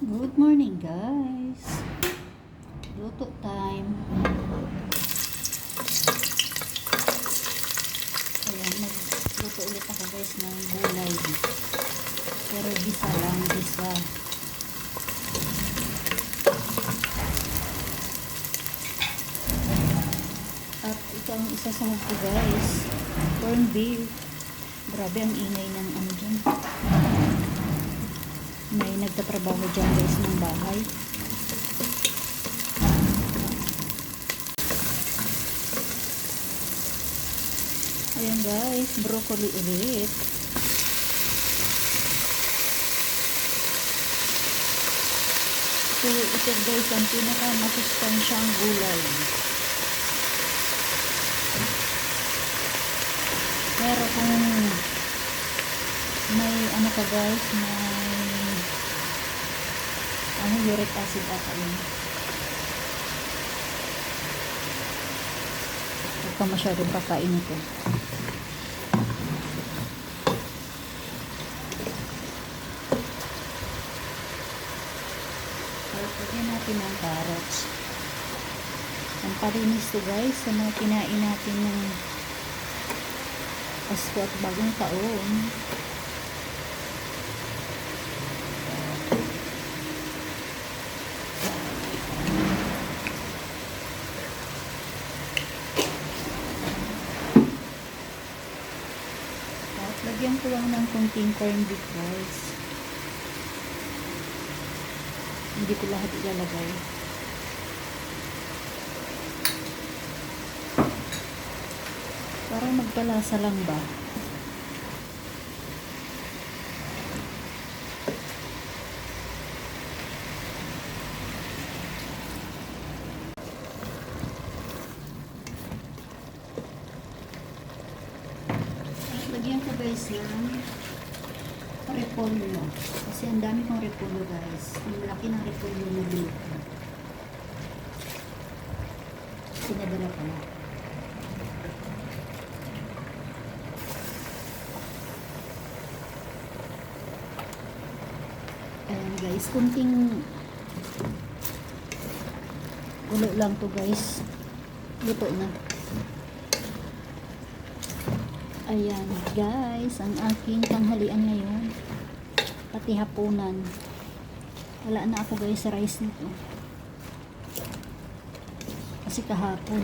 Good morning guys. Luto time. Ayan, magluto ulit ako guys ng gulay. Pero bisa lang, bisa. At ito ang isa sa ko guys. Corn beef. Grabe ang ingay ng ano dyan. May nagtatrabaho dyan guys ng bahay. Ayan guys, broccoli ulit. Ito, ito guys ang pinaka masustansyang gulay. Pero kung may ano ka guys, may uric acid ata yun. Huwag ka masyadong kakain ito. Tapos lagyan natin ng carrots. Ang palinis to guys sa mga kinain natin ng Pasko at bagong taon. At lagyan ko lang ng konting corn beef guys. Hindi ko lahat ilalagay. Para magkalasa lang ba? At lagyan ko guys ng repolyo. Kasi ang dami kong repolyo guys. Ang laki ng repolyo na bilog ko. Pinadala pala. Ayan guys, kunting ulo lang to guys. Luto na. Ayan guys, ang aking tanghalian ngayon. Pati hapunan. Wala na ako guys sa rice nito. Kasi kahapon.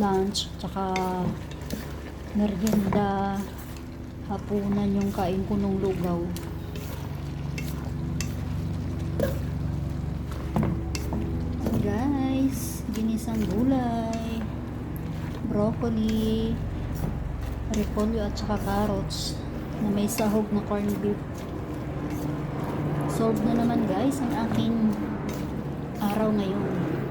Lunch, tsaka merienda, hapunan yung kain ko nung lugaw. Guys, ginisang gulay, broccoli, repolyo at saka carrots na may sahog na corn beef. Solved na naman guys ang aking araw ngayon.